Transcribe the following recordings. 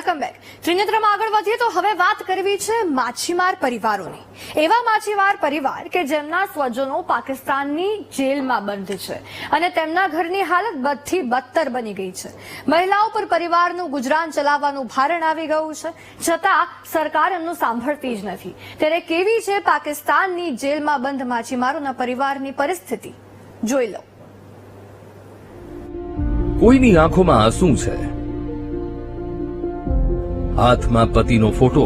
Welcome back. ત્રિનેત્રમાં આગળ વધીએ તો હવે વાત કરવી છે માછીમાર પરિવારોની. એવા માછીમાર પરિવાર કે જેમના સ્વજનો પાકિસ્તાનની જેલમાં બંધ છે અને તેમના ઘરની હાલત બધી બદતર બની ગઈ છે. મહિલાઓ પર પરિવારનું ગુજરાન ચલાવવાનું ભારણ આવી ગયું છે. છતાં સરકાર એમનું સાંભળતી જ નથી. ત્યારે કેવી છે પાકિસ્તાનની જેલમાં બંધ માછીમારોના પરિવારની પરિસ્થિતિ? જોઈ લો. કોઈની આંખોમાં આંસુ છે? હાથમાં પતિનો ફોટો.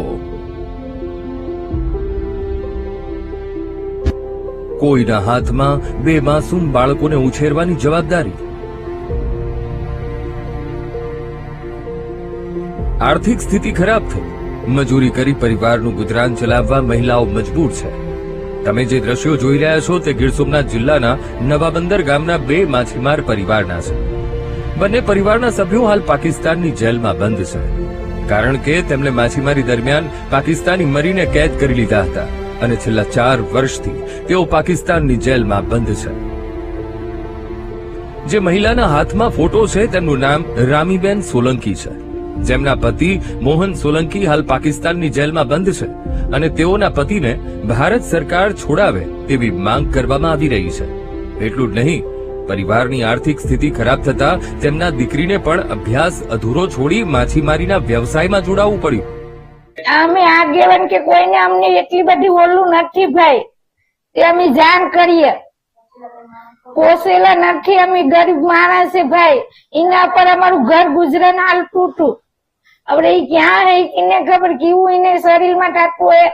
કોઈના હાથમાં બે માસૂમ બાળકોને ઉછેરવાની જવાબદારી. આર્થિક સ્થિતિ ખરાબ થઈ. મજૂરી કરી પરિવારનું ગુજરાન ચલાવવા મહિલાઓ મજબૂર છે. તમે જે દ્રશ્યો જોઈ રહ્યા છો તે ગીર સોમનાથ જિલ્લાના નવાબંદર ગામના બે માછીમાર પરિવારના છે. બંને પરિવારના સભ્યો હાલ પાકિસ્તાનની જેલમાં બંધ છે. કારણ કે તેમણે માછીમારી દરમિયાન પાકિસ્તાની મરીને કેદ કરી લીધા હતા અને છેલ્લા ચાર વર્ષથી તેઓ પાકિસ્તાનની જેલમાં બંધ છે. જે મહિલાના હાથમાં ફોટો છે, તેમનું નામ રામીબેન સોલંકી છે. જેમના પતિ મોહન સોલંકી હાલ પાકિસ્તાનની જેલમાં બંધ છે અને તેઓના પતિને ભારત સરકાર છોડાવે તેવી માંગ કરવામાં આવી રહી છે. એટલું જ નહીં પરિવારની આર્થિક સ્થિતિ ખરાબ થતા તેમના દીકરીને પણ અભ્યાસ અધૂરો છોડી માછીમારીના વ્યવસાયમાં જોડાવવું પડ્યું. અમે આગેવાન કે કોઈને અમને એટલી બધી ઓલું નથી ભાઈ. તે અમે જાણ કરીએ. પોસેલા નથી અમે ગરીબ માણસ છે ભાઈ. એના પર અમારું ઘર ગુજરાન હાલ તૂટું હવે એ ક્યાં હે એને ખબર કેવું એને શરીરમાં ટાકવું હે?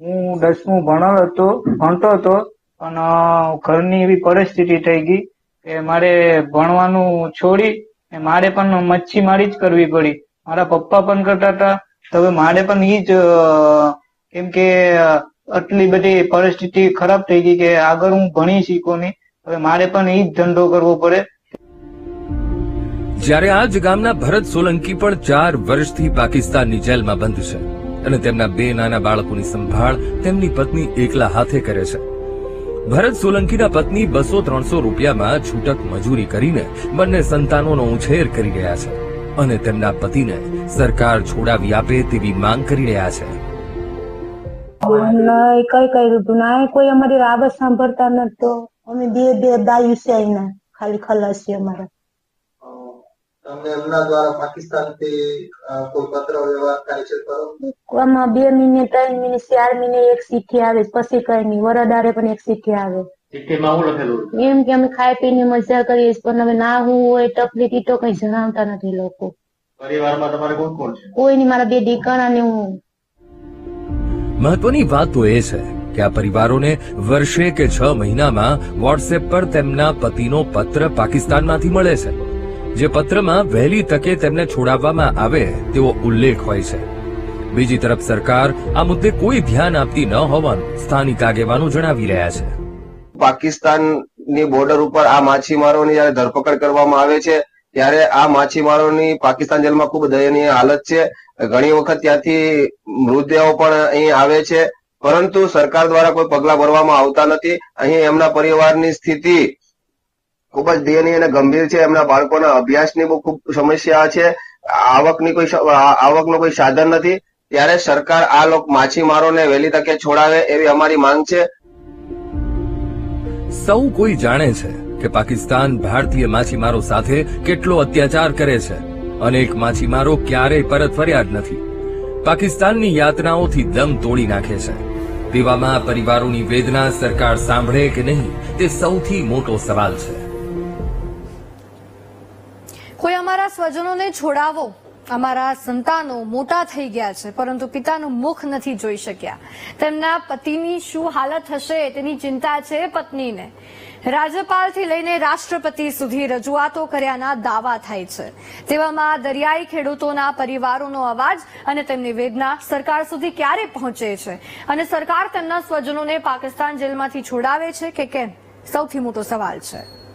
હું દસમું ભણેલો હતો ભણતો હતો અને ઘરની એવી પરિસ્થિતિ થઈ ગઈ કે મારે ભણવાનું છોડી મારે પણ મચ્છીમારી જ કરવી પડી. મારા પપ્પા પણ કરતા હતા, તો હવે મારે પણ એ જ કેમ કે, આટલી બધી પરિસ્થિતિ ખરાબ થઈ ગઈ કે આગળ હું ભણી શીખો નહીં. હવે મારે પણ એ જ ધંધો કરવો પડે. જ્યારે આ જ ગામના ભરત સોલંકી પણ ચાર વર્ષથી પાકિસ્તાનની જેલમાં બંધ છે અને તેમના બે નાના બાળકોની સંભાળ તેમની પત્ની એકલા હાથે કરે છે. ભરત સોલંકીના પત્ની બસો ત્રણસો રૂપિયામાં છૂટક મજૂરી કરીને બંને સંતાનોનો ઉછેર કરી રહ્યા છે અને તેમના પતિને સરકાર છોડાવી આપે તેવી માંગ કરી રહ્યા છે. નહીં કઈ કર્યું હતું ના કોઈ અમારી રાબત સાંભળતા નતો અમે બે બે દાયું છે ખાલી ખલાસી અમારા. તમને એમના દ્વારા પાકિસ્તાનથી અ, કોઈ પત્ર વ્યવહાર થાય છે ખરો? આમાં બે મહિને ત્રણ મહિને ચાર મહિને એક ચિઠ્ઠી આવે પછી કઈ નહીં. વરદારે પણ એક ચિઠ્ઠી આવે. ચિઠ્ઠીમાં હું લખેલું એમ કે અમે ખાઈ પીને મજા કરીએ પણ હવે ના હું હોય તકલીફ તો કઈ જણાવતા નથી લોકો. પરિવારમાં તમારે કોણ કોણ છે? કોઈ નહીં મારા બે દીકરા ને હું. મહત્વની વાત તો એ છે કે આ પરિવારોને વર્ષે કે છ મહિનામાં વોટ્સએપ પર તેમના પતિનો પત્ર પાકિસ્તાનમાંથી મળે છે. જે પત્રમાં વહેલી તકે તેમને છોડાવવામાં આવે તેવો ઉલ્લેખ હોય છે. બીજી તરફ સરકાર આ મુદ્દે કોઈ ધ્યાન આપતી ન હોવાનું સ્થાનિક આગેવાનો જણાવી રહ્યા છે. પાકિસ્તાનની બોર્ડર ઉપર આ માછીમારોની જયારે ધરપકડ કરવામાં આવે છે, ત્યારે આ માછીમારોની પાકિસ્તાન જેલમાં ખૂબ દયનીય હાલત છે. ઘણી વખત ત્યાંથી મૃતદેહો પણ અહીં આવે છે. પરંતુ સરકાર દ્વારા કોઈ પગલા ભરવામાં આવતા નથી. અહીં એમના પરિવારની સ્થિતિ ખૂબ જ દયનીય અને ગંભીર છે. એમના બાળકોના અભ્યાસની બહુ ખૂબ સમસ્યા છે. આવકની કોઈ આવકનું કોઈ સાધન નથી. ત્યારે સરકાર આ લોક માછીમારોને વહેલી તકે છોડાવે એવી અમારી માંગ છે. સૌ કોઈ જાણે છે કે પાકિસ્તાન ભારતીય માછીમારો સાથે કેટલો અત્યાચાર કરે છે. અનેક માછીમારો ક્યારેય પરત ફર્યા જ નથી. પાકિસ્તાનની યાતનાઓથી દમ તોડી નાખે છે. તેવામાં પરિવારોની વેદના સરકાર સાંભળે કે નહીં તે સૌથી મોટો સવાલ છે. અમારા સ્વજનોને છોડાવો. અમારા સંતાનો મોટા થઈ ગયા છે, પરંતુ પિતાનું મુખ નથી જોઈ શક્યા. તેમના પતિની શું હાલત હશે તેની ચિંતા છે પત્નીને. રાજ્યપાલથી લઈને રાષ્ટ્રપતિ સુધી રજૂઆતો કર્યાના દાવા થાય છે. તેવામાં દરિયાઈ ખેડૂતોના પરિવારોનો અવાજ અને તેમની વેદના સરકાર સુધી ક્યારે પહોંચે છે? અને સરકાર તેમના સ્વજનોને પાકિસ્તાન જેલમાંથી છોડાવે છે કે કેમ? સૌથી મોટો સવાલ છે.